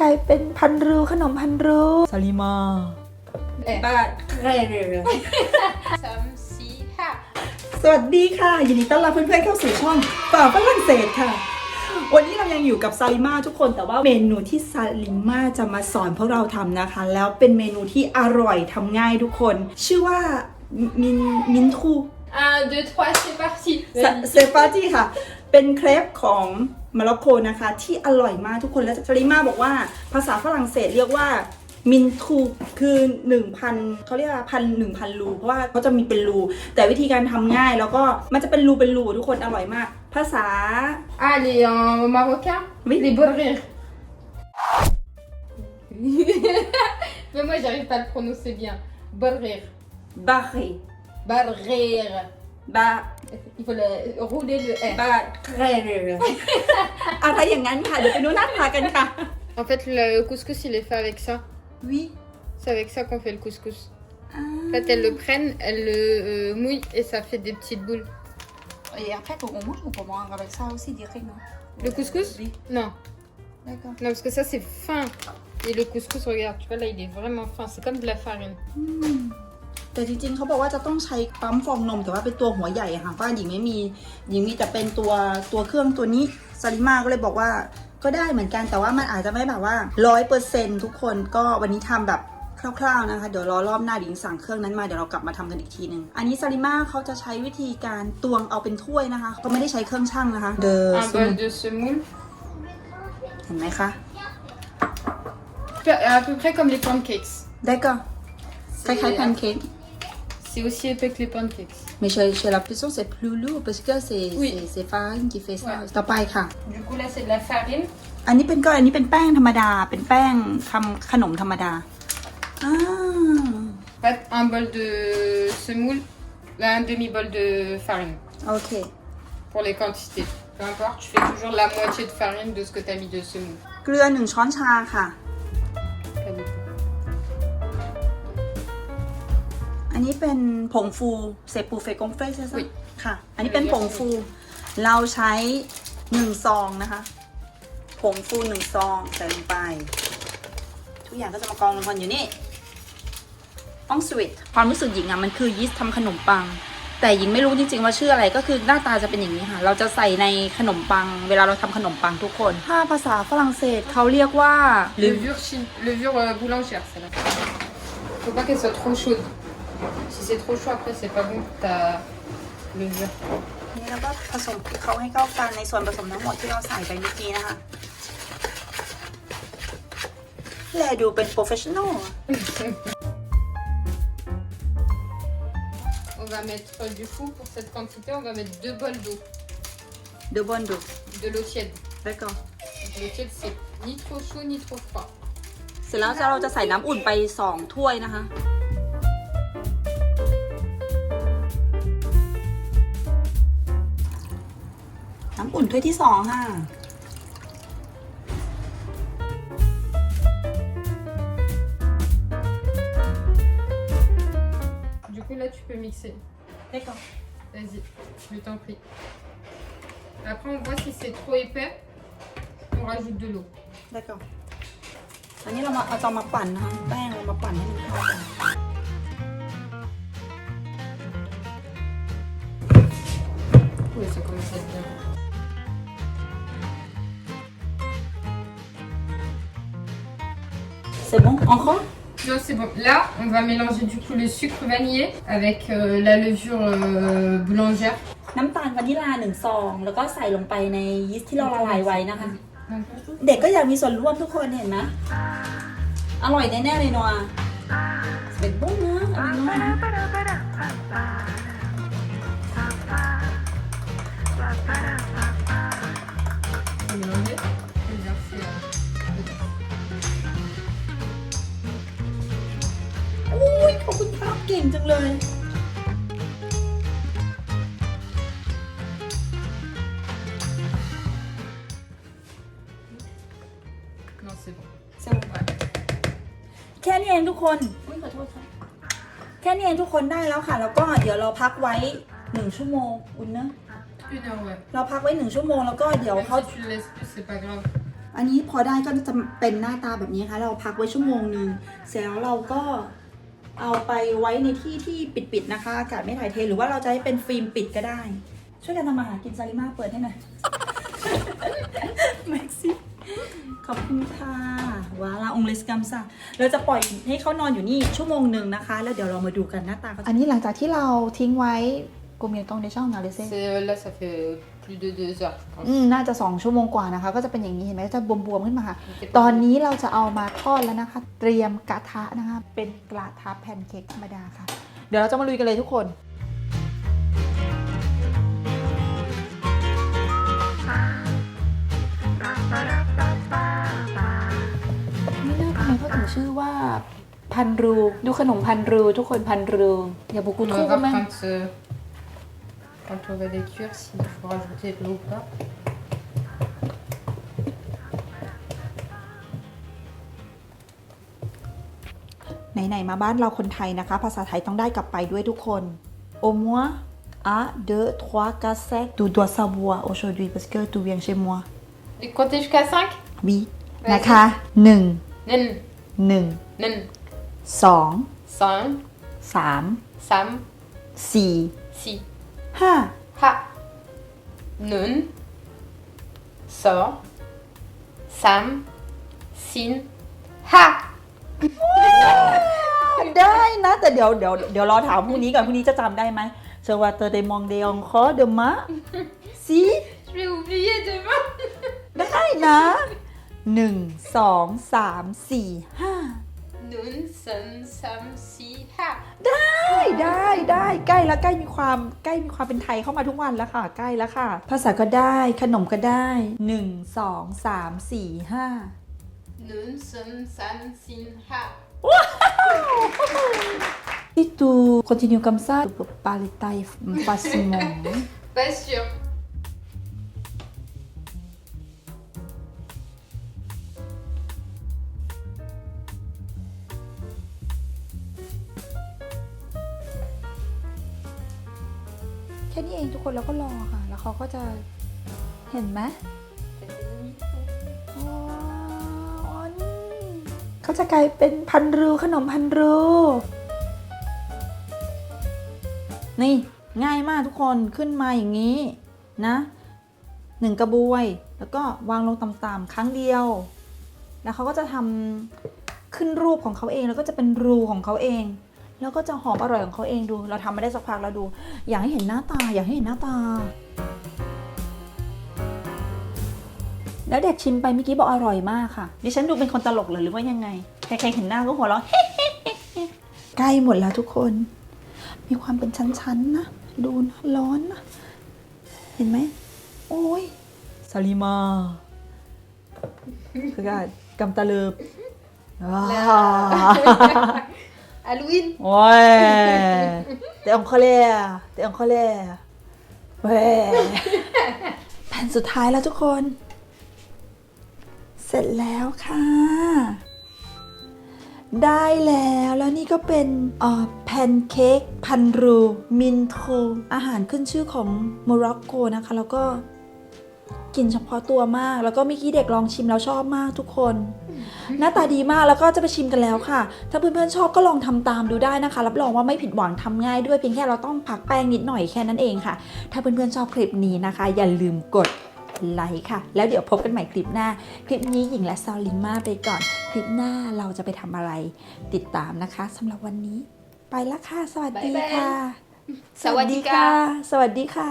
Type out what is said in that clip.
กลายเป็นพันรูขนมพันรูซาลิมาบ้าใครเลยสามสี่ห้าสวัสดีค่ะ ยินดีต้อนรับเพื่อนๆเข้าสู่ช่องฝ่าฝรั่งเศสค่ะ วันนี้เรายังอยู่กับซาลิมาทุกคนแต่ว่าเมนูที่ซาลิมาจะมาสอนพวกเราทำนะคะ แล้วเป็นเมนูที่อร่อยทำง่ายทุกคน ชื่อว่ามินมินทู Un, deux, trois, c'est parti. เซฟาตี้ค่ะ เป็นเครปของ มาร็อกโกนะคะ ที่อร่อยมากทุกคนและซาลิมาบอกว่าภาษาฝรั่งเศสเรียกว่ามินทูคือ1,000เขาเรียกว่าพันหนึ่งพันรูเพราะว่าเขาจะมีเป็นรู แต่วิธีการทำง่ายแล้วก็มันจะเป็นรูเป็นรูทุกคนอร่อยมาก ภาษา Ah, les en marocain Oui. Les bolrires. Mais moi, j'arrive pas à le prononcer bien. Bolrire. บาเร Bolrire. บา Il faut le, rouler le R. บาเรอะไรอย่างนั้นค่ะ เดี๋ยวไปดูหน้าตากันค่ะ En fait, le couscous, il est fait avec ça. วิ C'est avec ça qu'on fait le couscous. อ่า En fait, elles le prennent, elles le euh, mouillent et ça fait des petites boules. Et après, on mange ou pour manger avec ça aussi directement Le couscous Oui, Non. d'accord. Non, parce que ça, c'est fin. Et le couscous, regarde, tu vois, là, il est vraiment fin. C'est comme de la farine. แต่จริงๆเขาบอกว่าจะต้องใช้ปั๊มฟองนมแต่ว่าเป็นตัวหัวใหญ่อะค่ะเพราะหญิงไม่มีหญิงมีแต่เป็นตัวตัวเครื่องตัวนี้ซาลิมาก็เลยบอกว่าก็ได้เหมือนกันแต่ว่ามันอาจจะไม่แบบว่าร้อยเปอร์เซ็นทุกคนก็วันนี้ทำแบบคร่าวๆนะคะเดี๋ยวรอรอบหน้าหญิงสั่งเครื่องนั้นมาเดี๋ยวเรากลับมาทำกันอีกทีหนึ่งอันนี้ซาลิมาเขาจะใช้วิธีการตวงเอาเป็นถ้วยนะคะเขาไม่ได้ใช้เครื่องชั่งนะคะเดอ Un bol de semoule. เห็นไหมคะ À peu près comme les pancakes. ได้ก็ค C'est aussi épais que les pancakes. Mais chez, chez la pression, c'est plus lourd parce que c'est Oui. c'est- c'est farine qui fait ça. Ouais. ต่อไปค่ะ Du coup, là, c'est de la farine. อันนี้เป็นก็อันนี้เป็นแป้งธรรมดา เป็นแป้งทำขนมธรรมดาอ่า En fait, un bol de semoule, là, un demi-bol de farine. โอเค Pour les quantités. Peu importe, tu fais toujours la moitié de farine de ce que tu as mis de semoule. เกลือหนึ่งช้อนชาค่ะ อันนี้เป็นผงฟูเซปูเฟกงเฟสใช่ไหมอุ๊ยค่ะ อันนี้เป็นผงฟู เราใช้หนึ่งซองนะคะ ผงฟูหนึ่งซองใส่ลงไป ทุกอย่างก็จะมากองรวมกันอยู่นี่ต้องสวิตความรู้สึกหญิงอะมันคือยีสต์ทำขนมปัง แต่หญิงไม่รู้จริงๆว่าชื่ออะไรก็คือหน้าตาจะเป็นอย่างนี้ค่ะ เราจะใส่ในขนมปัง เวลาเราทำขนมปังทุกคน ถ้าภาษาฝรั่งเศสเขาเรียกว่า Levure, chi- levure euh, boulangère, c'est là. Faut pas qu'elle soit trop chaude. Si c'est trop chaud, après, c'est pas bon pour ta levure. นี่เราก็ผสมคลุกเขาให้เข้ากันในส่วนผสมทั้งหมดที่เราใส่ไปเมื่อกี้นะคะ แลดูเป็นโปรเฟชชั่นอล On va mettre, euh, du coup, pour cette quantité, on va mettre deux bols d'eau. ดูบนดู De l'eau tiède. แล้วก็ Donc, L'eau tiède, c'est ni trop chaud, ni trop froid. เสร็จแล้วจะเราจะใส่น้ำอุ่นไปสองถ้วยนะคะ ถ้วยที่สองค่ะ Du coup, là, tu peux mixer. ได้ก่อน Vas-y, je t'en prie. Après, on voit si c'est trop épais. On rajoute de l'eau. ได้ก่อนอันนี้เรามาเอาจะมาปั่นนะคะแป้งเรามาปั่นให้มันเข้ากัน Oui, ça commence à être bien. C'est bon encore Non, c'est bon. Là, on va mélanger du coup le sucre vanillé avec euh, la levure euh, boulangère. น้ำตาลวานิลาหนึ่งซอง แล้วก็ใส่ลงไปในยีสต์ที่เราละลายไว้นะคะเด็กก็อยากมีส่วนร่วมทุกคนเห็นไหมอร่อยแน่ๆเลยนัวเป็นบุ้งนะอร่อยนัวนะ On va งจังเลย Non, c'est bon. แค่นี้เองทุกคน อุ๊ยขอโทษค่ะ แค่นี้เองทุกคนได้แล้วค่ะ แล้วก็เดี๋ยวเราพักไว้หนึ่งชั่วโมงอุ่นเนอะ Une heure, ouais. เราพักไว้หนึ่งชั่วโมงแล้วก็เดี๋ยว Même เขา si tu le laisses plus, c'est pas grave. อันนี้พอได้ก็จะเป็นหน้าตาแบบนี้ค่ะ เราพักไว้ชั่วโมงหนึ่งเสร็จแล้วเราก็ เอาไปไว้ในที่ที่ปิดๆนะคะอากาศไม่ถ่ายเทหรือว่าเราจะให้เป็นฟิล์มปิดก็ได้ ช่วยกันทำมาหากินซาลิมาเปิดให้หน่อยแม็กซี่ขอบคุณค่ะวาลาองเลสกัมซาเราจะปล่อยให้เขานอนอยู่นี่ชั่วโมงหนึ่งนะคะ แล้วเดี๋ยวเรามาดูกันหน้าตาเขาอันนี้หลังจากที่เราทิ้งไว้กูมีตรงในช่องนาเลเซ่ C'est- Là, ça fait plus de deux heures, je pense. อืมน่าจะ 2 ชั่วโมงกว่านะคะ ก็จะเป็นอย่างนี้เห็นไหมจะบวมๆขึ้นมาค่ะ ตอนนี้เราจะเอามาทอดแล้วนะคะ เตรียมกระทะนะคะ เป็นกระทะแพนเค้กธรรมดาค่ะ เดี๋ยวเราจะมาลุยกันเลยทุกคนนี่น่าทำไมเขาถึงชื่อว่าพันรู ดูขนมพันรู ทุกคนพันรู อย่าบุกุ On คู่ va กันไหม quand, euh, quand on va les cuire s'il faut rajouter de l'eau ou pas. ไหน ๆ มาบ้านเราคนไทยนะคะ ภาษาไทยต้องได้กลับไปด้วยทุกคน Au moins un deux trois quatre cinq tu dois savoir aujourd'hui parce que tu viens chez moi Et compter jusqu'à 5 oui นะคะหนึ่ง Nen, หนึ่ง nen, สอง san, สาม sam, สี่ si, ห้า ha, nun, so, sam, sin, ha. ได้นะ แต่เดี๋ยวเดี๋ยวเดี๋ยวรอถามพรุ่งนี้ก่อนพรุ่งนี้จะจำได้ไหมเชวัตเดมองเดองคอเดมะสี Je vais oublier demain. ได้นะหนึ่งสองสามสี่ห้า Nun, san, sam, si, ha. ได้ได้ได้ใกล้แล้วใกล้มีความใกล้มีความเป็นไทยเข้ามาทุกวันแล้วค่ะ ใกล้แล้วค่ะ ภาษาก็ได้ขนมก็ได้หนึ่งสองสามสี่ห้า Nun, san, sam, sin, ha. Si tu continues comme ça, tu peux parler thaï facilement. Pas sûr. ค่นี้เองทุกคนเราก็รอค่ะ แล้วเขาก็จะเห็นไหมอ๋ออ๋อนี่เขาจะกลายเป็นพันรูขนมพันรู นี่ง่ายมากทุกคนขึ้นมาอย่างนี้นะหนึ่งกระบวย แล้วก็วางลงต่ำๆครั้งเดียว แล้วเขาก็จะทำขึ้นรูปของเขาเองแล้วก็จะเป็นรูของเขาเอง แล้วก็จะหอมอร่อยของเขาเองดู เราทำมาได้สักพักแล้วดู อยากให้เห็นหน้าตา อยากให้เห็นหน้าตา แล้วเด็กชิมไปเมื่อกี้บอกอร่อยมากค่ะ ดิฉันดูเป็นคนตลกเหรอหรือว่ายังไง ใครๆเห็นหน้าก็หัวเราะ ใกล้หมดแล้วทุกคน มีความเป็นชั้นๆนะ ดูนะร้อนนะ เห็นไหม โอ้ยซาลิมา คือการกำตะเลิบว้า Halloween. โอ้ยเตะองคอเล่เตะองคอเล่เว้ยแผ่นสุดท้ายแล้วทุกคน เสร็จแล้วค่ะ ได้แล้วแล้วนี่ก็เป็นออแพนเค้กพันรู มินโทอาหารขึ้นชื่อของโมร็อกโกนะคะ แล้วก็ กลิ่นเฉพาะตัวมาก แล้วก็เมื่อกี้เด็กลองชิมแล้วชอบมากทุกคน หน้าตาดีมากแล้วก็จะไปชิมกันแล้วค่ะ ถ้าเพื่อนๆชอบก็ลองทำตามดูได้นะคะ รับรองว่าไม่ผิดหวังทำง่ายด้วยเพียงแค่เราต้องพักแป้งนิดหน่อยแค่นั้นเองค่ะ ถ้าเพื่อนๆชอบคลิปนี้นะคะ อย่าลืมกดไลค์ค่ะ แล้วเดี๋ยวพบกันใหม่คลิปหน้า คลิปนี้หญิงและซาลิมาไปก่อน คลิปหน้าเราจะไปทำอะไร ติดตามนะคะสำหรับวันนี้ ไปละค่ะ สวัสดีบ๊ายบายค่ะ สวัสดีค่ะ สวัสดีค่ะ